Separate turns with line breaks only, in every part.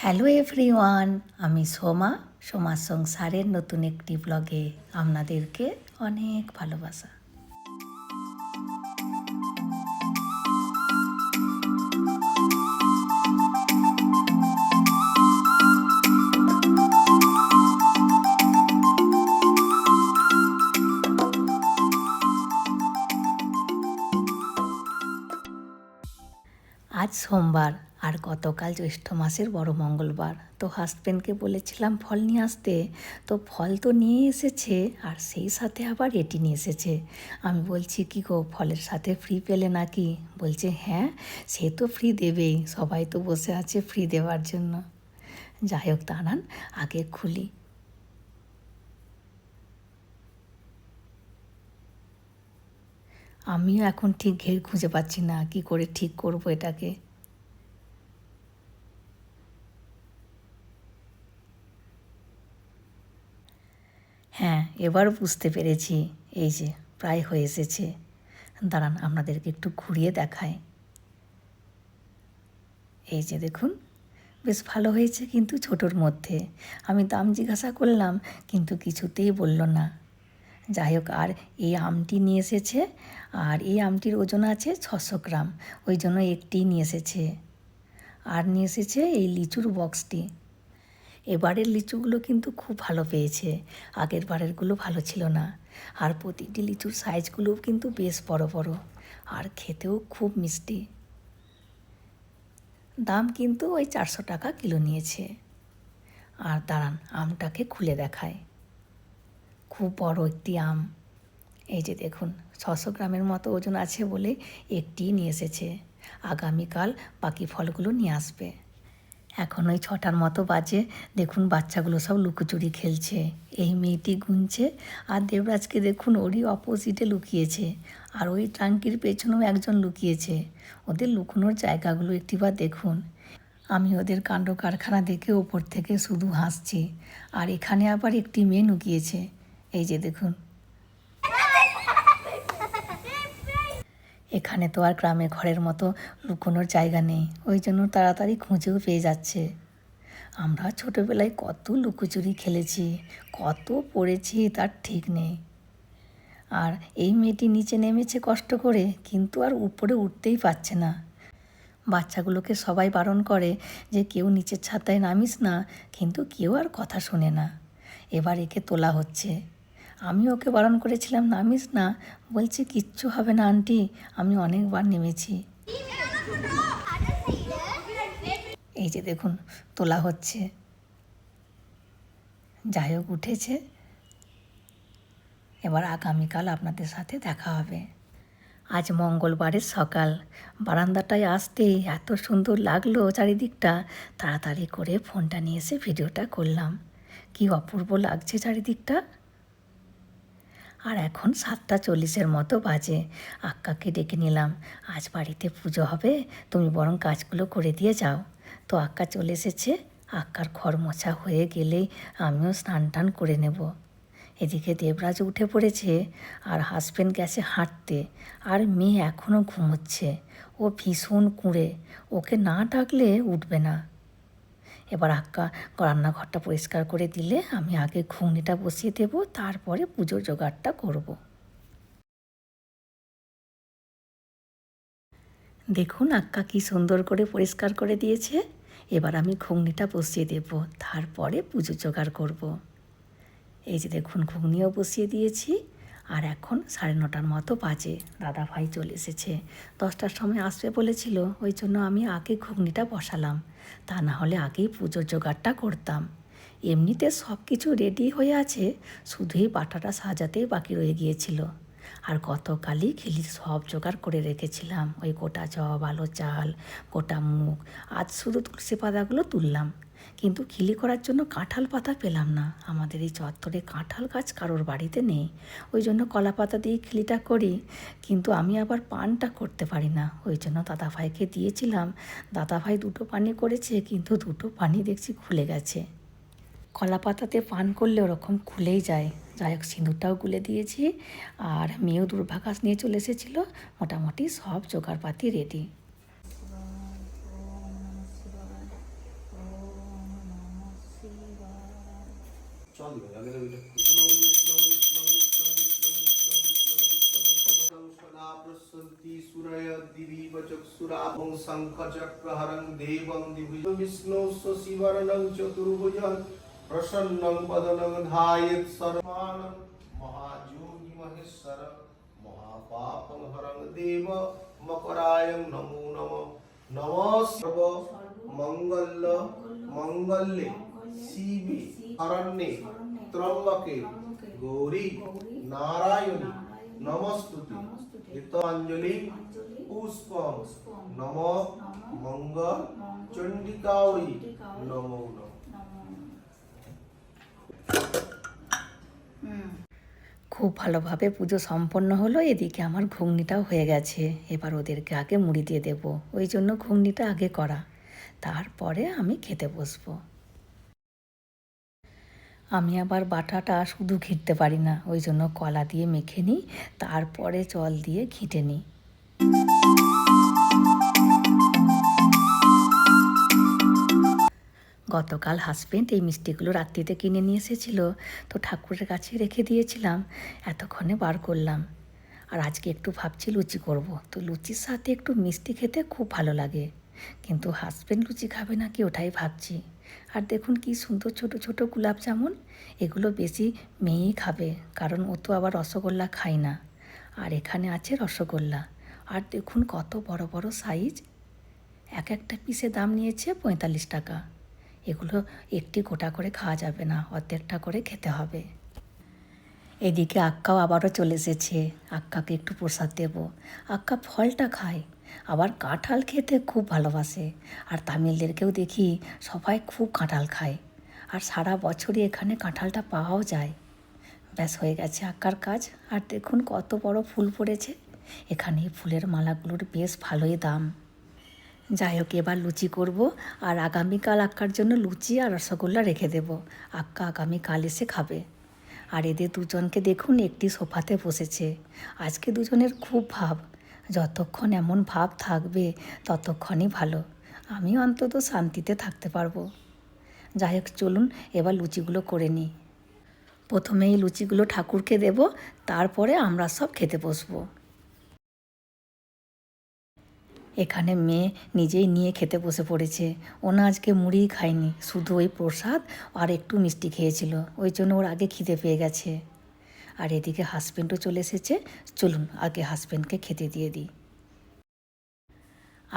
Hello everyone আমি সোমা সোমা সংসারের নতুন একটি ব্লগে আপনাদেরকে অনেক ভালোবাসা। আজ সোমবার আর গতকাল জ্যৈষ্ঠ মাসের বড় মঙ্গলবার। তো হাজব্যান্ডকে বলেছিলাম, ফল নিয়ে আসতে। তো ফল তো নিয়ে এসেছে আর সেই সাথে আবার এটি নিয়ে এসেছে। আমি বলছি, কি গো, ফলের সাথে ফ্রি পেলে নাকি? বলছে হ্যাঁ সে তো ফ্রি দেবেই। সবাই তো বসে আছে ফ্রি দেওয়ার জন্য। যাই হোক, দাঁড়ান, আগে খুলি। আমিও এখন ঠিক ঘের খুঁজে পাচ্ছি না, কি করে ঠিক করব এটাকে। হ্যাঁ এবার বুঝতে পেরেছি। এই যে, প্রায় হয়ে এসেছে। দাঁড়ান, আপনাদেরকে একটু ঘুরিয়ে দেখায় এই যে দেখুন, বেশ ভালো হয়েছে কিন্তু ছোটোর মধ্যে। আমি দাম জিজ্ঞাসা করলাম, কিন্তু কিছুতেই বলল না। যাই হোক, আর এই আমটি নিয়ে এসেছে, আর এই আমটির ওজন আছে ছশো গ্রাম। ওই জন্য একটি নিয়ে এসেছে। আর নিয়ে এসেছে এই লিচুর বক্সটি। এবারের লিচুগুলো কিন্তু খুব ভালো পেয়েছে। আগের বারেরগুলো ভালো ছিল না। আর প্রতিটি লিচুর সাইজগুলোও কিন্তু বেশ বড় বড়। আর খেতেও খুব মিষ্টি। দাম কিন্তু ওই চারশো টাকা কিলো নিয়েছে। আর দাঁড়ান, আমটাকে খুলে দেখায় খুব বড় একটি আম। এই যে দেখুন, ছশো গ্রামের মতো ওজন আছে বলে একটি নিয়ে এসেছে। আগামীকাল বাকি ফলগুলো নিয়ে আসবে। এখন ওই ছটার মতো বাজে। দেখুন, বাচ্চাগুলো সব লুকোচুরি খেলছে। এই মেয়েটি গুনছে আর দেবরাজকে দেখুন, ওরই অপোজিটে লুকিয়েছে। আর ওই ট্রাঙ্কির পেছনেও একজন লুকিয়েছে। ওদের লুকোনোর জায়গাগুলো একটিবার দেখুন। আমি ওদের কাণ্ড কারখানা দেখে ওপর থেকে শুধু হাসছি। আর এখানে আবার একটি মেয়ে লুকিয়েছে। এই যে দেখুন। এখানে তো আর গ্রামে ঘরের মতো লুকোনোর জায়গা নেই। ওই জন্য তাড়াতাড়ি খুঁজেও পেয়ে যাচ্ছে। আমরা ছোটোবেলায় কত লুকোচুরি খেলেছি, কত পড়েছি, তার ঠিক নেই। আর এই মেয়েটি নিচে নেমেছে কষ্ট করে, কিন্তু আর উপরে উঠতেই পারছে না। বাচ্চাগুলোকে সবাই বারণ করে যে কেউ নিচের ছাতায় নামিস না, কিন্তু কেউ আর কথা শোনে না। এবার একে তোলা হচ্ছে। আমি ওকে বারণ করেছিলাম নামিস না। বলছে, কিচ্ছু হবে না আন্টি আমি অনেকবার নেমেছি। এই যে দেখুন, তোলা হচ্ছে। যাই হোক, উঠেছে। এবার আগামীকাল আপনাদের সাথে দেখা হবে। আজ মঙ্গলবারের সকাল। বারান্দাটায় আসতেই এত সুন্দর লাগল চারিদিকটা। তাড়াতাড়ি করে ফোনটা নিয়ে এসে ভিডিওটা করলাম। কি অপূর্ব লাগছে চারিদিকটা। আর এখন সাতটা চল্লিশের মতো বাজে। আক্কাকে ডেকে নিলাম, আজ বাড়িতে পুজো হবে, তুমি বরং কাজগুলো করে দিয়ে যাও। তো আক্কা চলে এসেছে। আক্কার ঘর মোছা হয়ে গেলেই আমিও স্নান টান করে নেব। এদিকে দেবরাজ উঠে পড়েছে আর হাজবেন্ড গেছে হাঁটতে, আর মেয়ে এখনও ঘুমোচ্ছে। ও ভীষণ কুঁড়ে, ওকে না ডাকলে উঠবে না। এবার আক্কা রান্নাঘরটা পরিষ্কার করে দিলে আমি আগে ঘুগনিটা বসিয়ে দেব, তারপরে পুজোর জোগাড়টা করব। দেখুন আক্কা কি সুন্দর করে পরিষ্কার করে দিয়েছে এবার আমি ঘুগনিটা বসিয়ে দেব, তারপরে পুজো জোগাড় করব। এই যে দেখুন, ঘুগনিও বসিয়ে দিয়েছি আর এখন সাড়ে নটার মতো বাজে। দাদা ভাই চলে এসেছে। দশটার সময় আসবে বলেছিল, ওই জন্য আমি আগে ঘুগনিটা বসালাম। তা না হলে আগেই পুজোর জোগাড়টা করতাম। এমনিতে সব কিছু রেডি হয়ে আছে, শুধুই বাটাটা সাজাতেই বাকি রয়ে গিয়েছিল। আর গতকালই খিলির সব জোগাড় করে রেখেছিলাম। ওই গোটা জব আলো চাল, গোটা মুখ আজ শুধু তুলসী পাতাগুলো তুললাম। কিন্তু খিলি করার জন্য কাঁঠাল পাতা পেলাম না। আমাদের এই চত্বরে কাঁঠাল গাছ কারোর বাড়িতে নেই। ওই জন্য কলা পাতা দিয়ে খিলিটা করি, কিন্তু আমি আবার পানটা করতে পারি না। ওই জন্য দাদাভাইকে দিয়েছিলাম। দাদাভাই দুটো পানি করেছে, কিন্তু দুটো পানি দেখছি খুলে গেছে। কলা পাতাতে পান করলে ওরকম খুলেই যায়। যাই হোক, সিঁদুরটাও গুলে দিয়েছি, আর মেয়েও দুর্ভাগাস নিয়ে চলে এসেছিল। মোটামুটি সব জোগাড়পাতি রেডি
চন্দ্র আগের ওইটা প্রসন্তি সুরয় দিবি চক্ষুরাভং শঙ্খ চক্রহরং দেবং দিভুজ বিষ্ণু শিবরণং চতুর্ভুজং প্রসন্নং পদনং ধায়েত সর্বাণং মহাযোগী মহেশ্বর মহাপাপং হরং দেব মকরায়ং নমো ত্রম্বকে গৌরী নারায়ণী নমস্তুতে। গীতাঞ্জলি পুষ্পম নম মঙ্গল চণ্ডিকাউরি নমো নম।
খুব ভালোভাবে পুজো সম্পন্ন হলো এদিকে আমার ঘুগনিটাও হয়ে গেছে। এবার ওদেরকে আগে মুড়ি দিয়ে দেব ওই জন্য ঘুগনিটা আগে করা। তারপরে আমি খেতে বসবো। আমি আবার বাটাটা শুধু ঘিরতে পারি না, ওই জন্য কলা দিয়ে মেখে নিই, তারপরে জল দিয়ে ঘিটে নিই। গতকাল হাজবেন্ড এই মিষ্টিগুলো রাত্রিতে কিনে নিয়ে এসেছিল, তো ঠাকুরের কাছে রেখে দিয়েছিলাম, এতক্ষণে বার করলাম। আর আজকে একটু ভাবছি লুচি করব, তো লুচির সাথে একটু মিষ্টি খেতে খুব ভালো লাগে। কিন্তু হাজব্যান্ড লুচি খাবে না কি ওটাই ভাবছি। আর দেখুন কি সুন্দর ছোট ছোট গোলাপ জামুন। এগুলো বেশি মেয়েই খাবে, কারণ ও তো আবার রসগোল্লা খায় না। আর এখানে আছে রসগোল্লা। আর দেখুন কত বড় বড় সাইজ এক একটা পিসে দাম নিয়েছে পঁয়তাল্লিশ টাকা। এগুলো একটি গোটা করে খাওয়া যাবে না, অর্ধেকটা করে খেতে হবে। এদিকে আক্কাও আবারও চলে এসেছে। আক্কাকে একটু প্রসাদ দেব। আক্কা ফলটা খায়। আবার কাঁঠাল খেতে খুব ভালোবাসে। আর তামিলদেরকেও দেখি সবাই খুব কাঁঠাল খায়। আর সারা বছরই এখানে কাঁঠালটা পাওয়াও যায়। ব্যাস, হয়ে গেছে আঁকার কাজ। আর দেখুন কত বড় ফুল পড়েছে। এখানে ফুলের মালাগুলোর বেশ ভালোই দাম। যাই হোক, এবার লুচি করব। আর আগামীকাল আক্কার জন্য লুচি আর রসগোল্লা রেখে দেব। আক্কা আগামীকাল এসে খাবে। আর এদের দুজনকে দেখুন একটি সোফাতে বসেছে। আজকে দুজনের খুব ভাব। যতক্ষণ এমন ভাব থাকবে, ততক্ষণই ভালো। আমি অন্তত শান্তিতে থাকতে পারব। যাই হোক, চলুন এবার লুচিগুলো করে নিই। প্রথমে এই লুচিগুলো ঠাকুরকে দেব, তারপরে আমরা সব খেতে বসবো। এখানে মেয়ে নিজেই নিয়ে খেতে বসে পড়েছে। ওনা আজকে মুড়িই খায়নি, শুধু ওই প্রসাদ আর একটু মিষ্টি খেয়েছিল। ওই জন্য ওর আগে খিদে পেয়ে গেছে। আর এদিকে হাজব্যান্ডও চলে এসেছে। চলুন আগে হাজব্যান্ডকে খেতে দিয়ে দিই।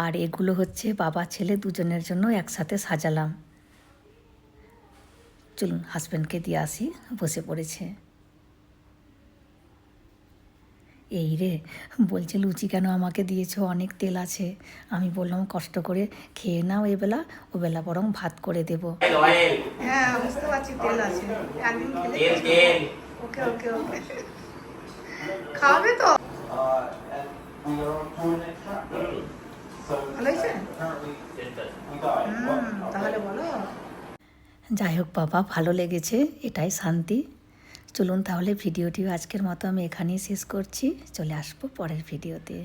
আর এগুলো হচ্ছে বাবা ছেলে দুজনের জন্য একসাথে সাজালাম। চলুন হাজব্যান্ডকে দিয়ে আসি বসে পড়েছে। এই রে বলছে লুচি কেন আমাকে দিয়েছ? অনেক তেল আছে। আমি বললাম কষ্ট করে খেয়ে নাও এবেলা ওবেলা বরং ভাত করে দেবো।
হ্যাঁ বুঝতে পারছি তেল আছে। ওকে ওকে ওকে খাওয়াবে তো তাহলে বলো
যাই হোক বাবা ভালো লেগেছে এটাই শান্তি। চলুন তাহলে ভিডিওটি আজকের মতো আমি এখানেই শেষ করছি। চলে আসব পরের ভিডিওতে।